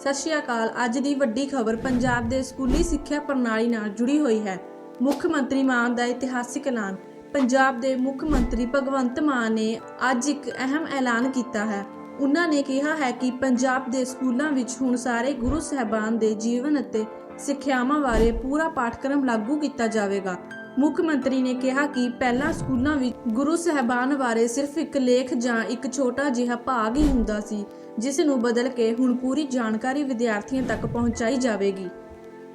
ਸਤਿ ਸ਼੍ਰੀ ਅਕਾਲ। ਅੱਜ ਦੀ ਵੱਡੀ ਖਬਰ ਪੰਜਾਬ ਦੇ ਸਕੂਲੀ ਸਿੱਖਿਆ ਪ੍ਰਣਾਲੀ ਨਾਲ ਜੁੜੀ ਹੋਈ ਹੈ। ਮੁੱਖ ਮੰਤਰੀ ਮਾਨ ਦਾ ਇਤਿਹਾਸਿਕ ਐਲਾਨ। ਪੰਜਾਬ ਦੇ ਮੁੱਖ ਮੰਤਰੀ ਭਗਵੰਤ ਮਾਨ ਨੇ ਅੱਜ ਇੱਕ ਅਹਿਮ ਐਲਾਨ ਕੀਤਾ ਹੈ। ਉਹਨਾਂ ਨੇ ਕਿਹਾ ਹੈ ਕਿ ਪੰਜਾਬ ਦੇ ਸਕੂਲਾਂ ਵਿੱਚ ਹੁਣ ਸਾਰੇ ਗੁਰੂ ਸਾਹਿਬਾਨ ਦੇ ਜੀਵਨ ਅਤੇ ਸਿੱਖਿਆਵਾਂ ਬਾਰੇ ਪੂਰਾ ਪਾਠਕ੍ਰਮ ਲਾਗੂ ਕੀਤਾ ਜਾਵੇਗਾ। ਮੁੱਖ ਮੰਤਰੀ ਨੇ ਕਿਹਾ ਕਿ ਪਹਿਲਾਂ ਸਕੂਲਾਂ ਵਿੱਚ ਗੁਰੂ ਸਾਹਿਬਾਨ ਬਾਰੇ ਸਿਰਫ ਇੱਕ ਲੇਖ ਜਾਂ ਇੱਕ ਛੋਟਾ ਜਿਹਾ ਭਾਗ ਹੀ ਹੁੰਦਾ ਸੀ, ਜਿਸ ਨੂੰ ਬਦਲ ਕੇ ਹੁਣ ਪੂਰੀ ਜਾਣਕਾਰੀ ਵਿਦਿਆਰਥੀਆਂ ਤੱਕ ਪਹੁੰਚਾਈ ਜਾਵੇਗੀ।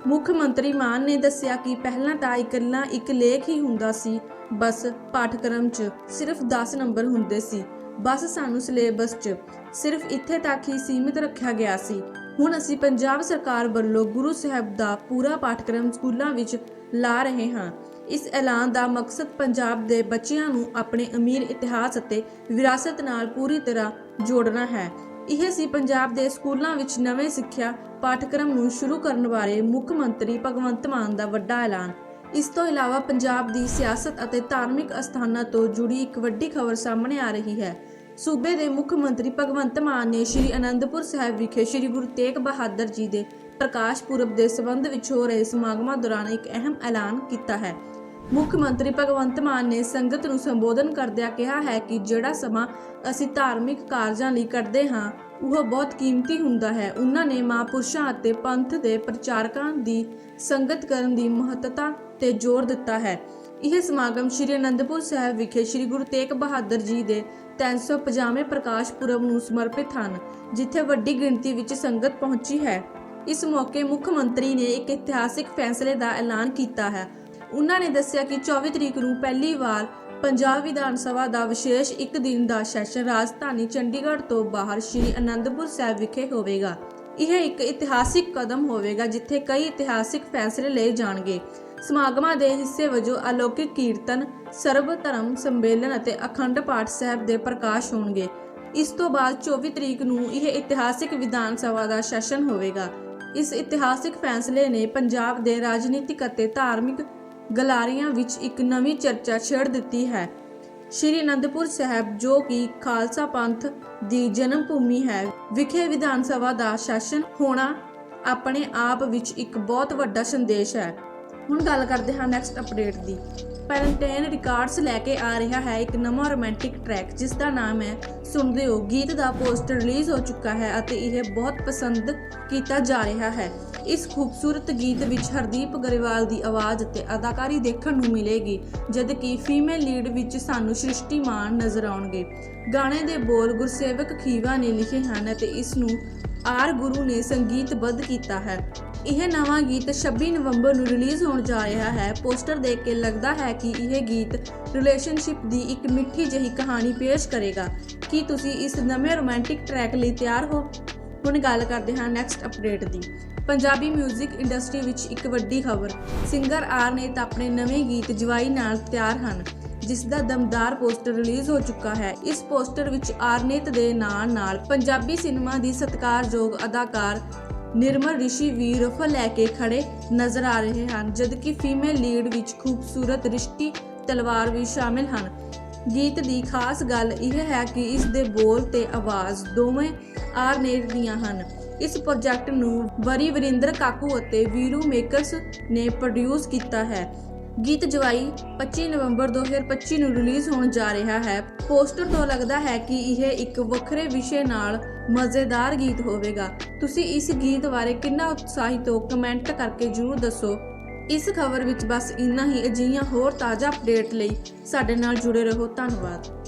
ਮੁੱਖ ਮੰਤਰੀ ਮਾਨ ਨੇ ਦੱਸਿਆ ਕਿ ਪਹਿਲਾਂ ਤਾਂ ਇਕੱਲਾ ਇੱਕ ਲੇਖ ਹੀ ਹੁੰਦਾ ਸੀ, ਬਸ, ਪਾਠਕ੍ਰਮ 'ਚ ਸਿਰਫ 10 ਨੰਬਰ ਹੁੰਦੇ ਸੀ, ਬਸ ਸਾਨੂੰ ਸਿਲੇਬਸ 'ਚ ਸਿਰਫ ਇੱਥੇ ਤੱਕ ਹੀ ਸੀਮਿਤ ਰੱਖਿਆ ਗਿਆ ਸੀ। ਹੁਣ ਅਸੀਂ ਪੰਜਾਬ ਸਰਕਾਰ ਵੱਲੋਂ ਗੁਰੂ ਸਾਹਿਬ ਦਾ ਪੂਰਾ ਪਾਠਕ੍ਰਮ ਸਕੂਲਾਂ ਵਿੱਚ ਲਾ ਰਹੇ ਹਾਂ। ਇਸ ਐਲਾਨ ਦਾ ਮਕਸਦ ਪੰਜਾਬ ਦੇ ਬੱਚਿਆਂ ਨੂੰ ਆਪਣੇ ਅਮੀਰ ਇਤਿਹਾਸ ਅਤੇ ਵਿਰਾਸਤ ਨਾਲ ਪੂਰੀ ਤਰ੍ਹਾਂ ਜੋੜਨਾ ਹੈ। ਇਹ ਸੀ ਪੰਜਾਬ ਦੇ ਸਕੂਲਾਂ ਵਿੱਚ ਨਵੇਂ ਸਿੱਖਿਆ ਪਾਠਕ੍ਰਮ ਨੂੰ ਸ਼ੁਰੂ ਕਰਨ ਬਾਰੇ ਮੁੱਖ ਮੰਤਰੀ ਭਗਵੰਤ ਮਾਨ ਦਾ ਵੱਡਾ ਐਲਾਨ। ਇਸ ਤੋਂ ਇਲਾਵਾ ਪੰਜਾਬ ਦੀ ਸਿਆਸਤ ਅਤੇ ਧਾਰਮਿਕ ਅਸਥਾਨਾਂ ਤੋਂ ਜੁੜੀ ਇੱਕ ਵੱਡੀ ਖਬਰ ਸਾਹਮਣੇ ਆ ਰਹੀ ਹੈ। ਸੂਬੇ ਦੇ ਮੁੱਖ ਮੰਤਰੀ ਭਗਵੰਤ ਮਾਨ ਨੇ ਸ੍ਰੀ ਅਨੰਦਪੁਰ ਸਾਹਿਬ ਵਿਖੇ ਸ੍ਰੀ ਗੁਰੂ ਤੇਗ ਬਹਾਦਰ ਜੀ ਦੇ ਪ੍ਰਕਾਸ਼ ਪੁਰਬ ਦੇ ਸਬੰਧ ਵਿੱਚ ਹੋ ਰਹੇ ਸਮਾਗਮਾਂ ਦੌਰਾਨ ਇੱਕ ਅਹਿਮ ਐਲਾਨ ਕੀਤਾ ਹੈ। ਮੁੱਖ ਮੰਤਰੀ ਭਗਵੰਤ ਮਾਨ ਨੇ ਸੰਗਤ ਨੂੰ ਸੰਬੋਧਨ ਕਰਦਿਆਂ ਕਿਹਾ ਹੈ ਕਿ ਜਿਹੜਾ ਸਮਾਂ ਅਸੀਂ ਧਾਰਮਿਕ ਕਾਰਜਾਂ ਲਈ ਕੱਢਦੇ ਹਾਂ, ਉਹ ਬਹੁਤ ਕੀਮਤੀ ਹੁੰਦਾ ਹੈ। ਉਹਨਾਂ ਨੇ ਮਹਾਂਪੁਰਸ਼ਾਂ ਅਤੇ ਪੰਥ ਦੇ ਪ੍ਰਚਾਰਕਾਂ ਦੀ ਸੰਗਤ ਕਰਨ ਦੀ ਮਹੱਤਤਾ ਤੇ ਜ਼ੋਰ ਦਿੱਤਾ ਹੈ। ਇਹ ਸਮਾਗਮ ਸ੍ਰੀ ਅਨੰਦਪੁਰ ਸਾਹਿਬ ਵਿਖੇ ਸ੍ਰੀ ਗੁਰੂ ਤੇਗ ਬਹਾਦਰ ਜੀ ਦੇ 350ਵੇਂ ਪ੍ਰਕਾਸ਼ ਪੁਰਬ ਨੂੰ ਸਮਰਪਿਤ ਹਨ, ਜਿੱਥੇ ਵੱਡੀ ਗਿਣਤੀ ਵਿੱਚ ਸੰਗਤ ਪਹੁੰਚੀ ਹੈ। ਇਸ ਮੌਕੇ ਮੁੱਖ ਮੰਤਰੀ ਨੇ ਇੱਕ ਇਤਿਹਾਸਿਕ ਫੈਸਲੇ ਦਾ ਐਲਾਨ ਕੀਤਾ ਹੈ। ਉਹਨਾਂ ਨੇ ਦੱਸਿਆ ਕਿ 24 ਤਰੀਕ ਨੂੰ ਪਹਿਲੀ ਵਾਰ ਪੰਜਾਬ ਵਿਧਾਨ ਸਭਾ ਦਾ ਵਿਸ਼ੇਸ਼ ਇੱਕ ਦਿਨ ਦਾ ਸੈਸ਼ਨ ਰਾਜਧਾਨੀ ਚੰਡੀਗੜ੍ਹ ਤੋਂ ਬਾਹਰ ਸ੍ਰੀ ਅਨੰਦਪੁਰ ਸਾਹਿਬ ਵਿਖੇ ਹੋਵੇਗਾ। ਇਹ ਇੱਕ ਇਤਿਹਾਸਿਕ ਕਦਮ ਹੋਵੇਗਾ ਜਿੱਥੇ ਕਈ ਇਤਿਹਾਸਿਕ ਫੈਸਲੇ ਲਏ ਜਾਣਗੇ। ਸਮਾਗਮਾਂ ਦੇ ਹਿੱਸੇ ਵਜੋਂ ਅਲੌਕਿਕ ਕੀਰਤਨ, ਸਰਬ ਧਰਮ ਸੰਮੇਲਨ ਅਤੇ ਅਖੰਡ ਪਾਠ ਸਾਹਿਬ ਦੇ ਪ੍ਰਕਾਸ਼ ਹੋਣਗੇ। ਇਸ ਤੋਂ ਬਾਅਦ 24 ਤਰੀਕ ਨੂੰ ਇਹ ਇਤਿਹਾਸਿਕ ਵਿਧਾਨ ਸਭਾ ਦਾ ਸੈਸ਼ਨ ਹੋਵੇਗਾ। ਇਸ ਇਤਿਹਾਸਿਕ ਫੈਸਲੇ ਨੇ ਪੰਜਾਬ ਦੇ ਰਾਜਨੀਤਿਕ ਅਤੇ ਧਾਰਮਿਕ ਗਲਾਰੀਆਂ ਵਿੱਚ ਇੱਕ ਨਵੀਂ ਚਰਚਾ ਛੇੜ ਦਿੱਤੀ ਹੈ। ਸ਼੍ਰੀ ਅਨੰਦਪੁਰ ਸਾਹਿਬ, ਜੋ ਕਿ ਖਾਲਸਾ ਪੰਥ ਦੀ ਜਨਮ ਭੂਮੀ ਹੈ, ਵਿਖੇ ਵਿਧਾਨ ਸਭਾ ਦਾ ਸੈਸ਼ਨ ਹੋਣਾ ਆਪਣੇ ਆਪ ਵਿੱਚ ਇੱਕ ਬਹੁਤ ਵੱਡਾ ਸੰਦੇਸ਼ ਹੈ। ਹੁਣ ਗੱਲ ਕਰਦੇ ਹਾਂ ਨੈਕਸਟ ਅਪਡੇਟ ਦੀ। ਪੈਰੈਂਟੇਨ ਰਿਕਾਰਡਸ ਲੈ ਕੇ ਆ ਰਿਹਾ ਹੈ ਇੱਕ ਨਵਾਂ ਰੋਮਾਂਟਿਕ ਟਰੈਕ ਜਿਸ ਦਾ ਨਾਮ ਹੈ ਸੁਣਦੇ ਹੋ, ਗੀਤ ਦਾ ਪੋਸਟਰ ਰਿਲੀਜ਼ ਹੋ ਚੁੱਕਾ ਹੈ ਅਤੇ ਇਹ ਬਹੁਤ ਪਸੰਦ ਕੀਤਾ ਜਾ ਰਿਹਾ ਹੈ। ਇਸ ਖੂਬਸੂਰਤ ਗੀਤ ਵਿੱਚ ਹਰਦੀਪ ਗਰੇਵਾਲ ਦੀ ਆਵਾਜ਼ ਅਤੇ ਅਦਾਕਾਰੀ ਦੇਖਣ ਨੂੰ ਮਿਲੇਗੀ, ਜਦ ਕਿ ਫੀਮੇਲ ਲੀਡ ਵਿੱਚ ਸਾਨੂੰ ਸ੍ਰਿਸ਼ਟੀ ਮਾਨ ਨਜ਼ਰ ਆਉਣਗੇ। ਗਾਣੇ ਦੇ ਬੋਲ ਗੁਰਸੇਵਕ ਖੀਵਾ ਨੇ ਲਿਖੇ ਹਨ ਅਤੇ ਇਸ ਨੂੰ ਆਰ ਗੁਰੂ ਨੇ ਸੰਗੀਤਬੱਧ ਕੀਤਾ ਹੈ। ਇਹ ਨਵਾਂ ਗੀਤ 26 ਨਵੰਬਰ ਨੂੰ ਰਿਲੀਜ਼ ਹੋਣ ਜਾ ਰਿਹਾ ਹੈ। ਪੋਸਟਰ ਦੇਖ ਕੇ ਲੱਗਦਾ ਹੈ ਕਿ ਇਹ ਗੀਤ ਰਿਲੇਸ਼ਨਸ਼ਿਪ ਦੀ ਇੱਕ ਮਿੱਠੀ ਜਿਹੀ ਕਹਾਣੀ ਪੇਸ਼ ਕਰੇਗਾ। ਕੀ ਤੁਸੀਂ ਇਸ ਨਵੇਂ ਰੋਮਾਂਟਿਕ ਟਰੈਕ ਲਈ ਤਿਆਰ ਹੋ? ਹੁਣ ਗੱਲ ਕਰਦੇ ਹਾਂ ਨੈਕਸਟ ਅਪਡੇਟ ਦੀ। ਪੰਜਾਬੀ 뮤직 ਇੰਡਸਟਰੀ ਵਿੱਚ ਇੱਕ ਵੱਡੀ ਖਬਰ। ਸਿੰਗਰ ਆਰ ਨੇ ਤਾਂ ਆਪਣੇ ਨਵੇਂ ਗੀਤ ਜਵਾਈ ਨਾਲ ਤਿਆਰ ਹਨ। ਜਿਸ ਦਾ ਦਮਦਾਰ ਪੋਸਟਰ ਰਿਲੀਜ਼ ਹੋ ਚੁੱਕਾ ਹੈ। ਇਸ ਪੋਸਟਰ ਵਿੱਚ ਆਰਨੇਤ ਦੇ ਨਾਲ ਨਾਲ ਪੰਜਾਬੀ ਸਿਨੇਮਾ ਦੀ ਸਤਿਕਾਰਯੋਗ ਅਦਾਕਾਰ ਨਿਰਮਲ ਰਿਸ਼ੀ ਵੀ ਰਫਲ ਲੈ ਕੇ ਖੜੇ ਨਜ਼ਰ ਆ ਰਹੇ ਹਨ, ਜਦਕਿ ਫੀਮੇਲ ਲੀਡ ਵਿੱਚ ਖੂਬਸੂਰਤ ਰਿਸ਼ਤੀ ਤਲਵਾਰ ਵੀ ਸ਼ਾਮਿਲ ਹਨ। ਗੀਤ ਦੀ ਖਾਸ ਗੱਲ ਇਹ ਹੈ ਕਿ ਇਸ ਦੇ ਬੋਲ ਤੇ ਆਵਾਜ਼ ਦੋਵੇਂ ਆਰਨੇਟ ਦੀਆਂ ਹਨ। ਇਸ ਪ੍ਰੋਜੈਕਟ ਨੂੰ ਵਰੀ ਵਰਿੰਦਰ ਕਾਕੂ ਅਤੇ ਵੀਰੂ ਮੇਕਰਸ ਨੇ ਪ੍ਰੋਡਿਊਸ ਕੀਤਾ ਹੈ। ਗੀਤ ਜਵਾਈ 25 ਨਵੰਬਰ 2025 ਨੂੰ ਰਿਲੀਜ਼ ਹੋਣ ਜਾ ਰਿਹਾ ਹੈ। ਪੋਸਟਰ ਤੋਂ ਲੱਗਦਾ ਹੈ ਕਿ ਇਹ ਇੱਕ ਵੱਖਰੇ ਵਿਸ਼ੇ ਨਾਲ ਮਜ਼ੇਦਾਰ ਗੀਤ ਹੋਵੇਗਾ। ਤੁਸੀਂ ਇਸ ਗੀਤ ਬਾਰੇ ਕਿੰਨਾ ਉਤਸ਼ਾਹਿਤ ਹੋ ਕਮੈਂਟ ਕਰਕੇ ਜਰੂਰ ਦੱਸੋ। ਇਸ ਖਬਰ ਵਿੱਚ ਬਸ ਇੰਨਾ ਹੀ। ਅਜਿਹੀਆਂ ਹੋਰ ਤਾਜ਼ਾ ਅਪਡੇਟ ਲਈ ਸਾਡੇ ਨਾਲ ਜੁੜੇ ਰਹੋ। ਧੰਨਵਾਦ।